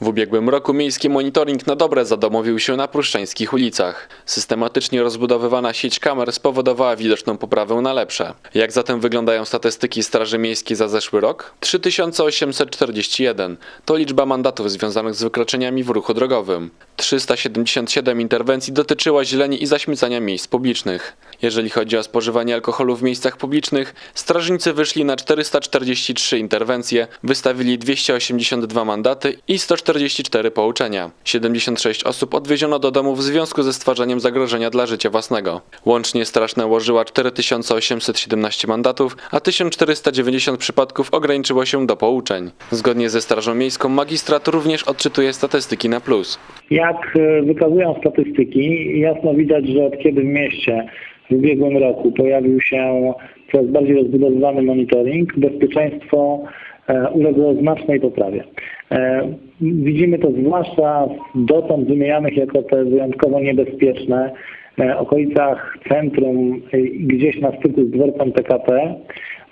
W ubiegłym roku miejski monitoring na dobre zadomowił się na pruszczańskich ulicach. Systematycznie rozbudowywana sieć kamer spowodowała widoczną poprawę na lepsze. Jak zatem wyglądają statystyki Straży Miejskiej za zeszły rok? 3841 to liczba mandatów związanych z wykroczeniami w ruchu drogowym. 377 interwencji dotyczyła źleni i zaśmiecania miejsc publicznych. Jeżeli chodzi o spożywanie alkoholu w miejscach publicznych, strażnicy wyszli na 443 interwencje, wystawili 282 mandaty i 144 pouczenia. 76 osób odwieziono do domu w związku ze stwarzaniem zagrożenia dla życia własnego. Łącznie straż nałożyła 4817 mandatów, a 1490 przypadków ograniczyło się do pouczeń. Zgodnie ze Strażą Miejską magistrat również odczytuje statystyki na plus. Jak e, wykazują statystyki, jasno widać, że od kiedy w mieście w ubiegłym roku pojawił się coraz bardziej rozbudowywany monitoring, bezpieczeństwo e, uległo znacznej poprawie. E, Widzimy to zwłaszcza w dotąd wymienianych jako te wyjątkowo niebezpieczne e, okolicach centrum, gdzieś na styku z dworcem PKP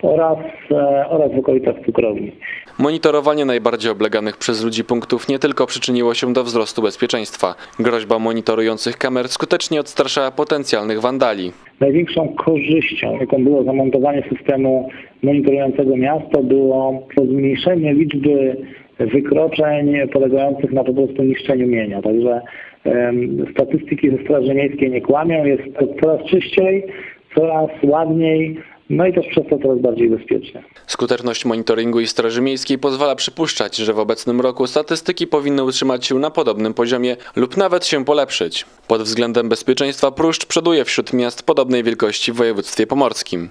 oraz, e, oraz w okolicach cukrowni. Monitorowanie najbardziej obleganych przez ludzi punktów nie tylko przyczyniło się do wzrostu bezpieczeństwa. Groźba monitorujących kamer skutecznie odstraszała potencjalnych wandali. Największą korzyścią, jaką było zamontowanie systemu monitorującego miasto, było zmniejszenie liczby wykroczeń polegających na po prostu niszczeniu mienia. Także em, statystyki ze Straży Miejskiej nie kłamią, jest coraz czyściej, coraz ładniej, no i też przez to coraz bardziej bezpiecznie. Skuteczność monitoringu i Straży Miejskiej pozwala przypuszczać, że w obecnym roku statystyki powinny utrzymać się na podobnym poziomie lub nawet się polepszyć. Pod względem bezpieczeństwa Pruszcz przoduje wśród miast podobnej wielkości w województwie pomorskim.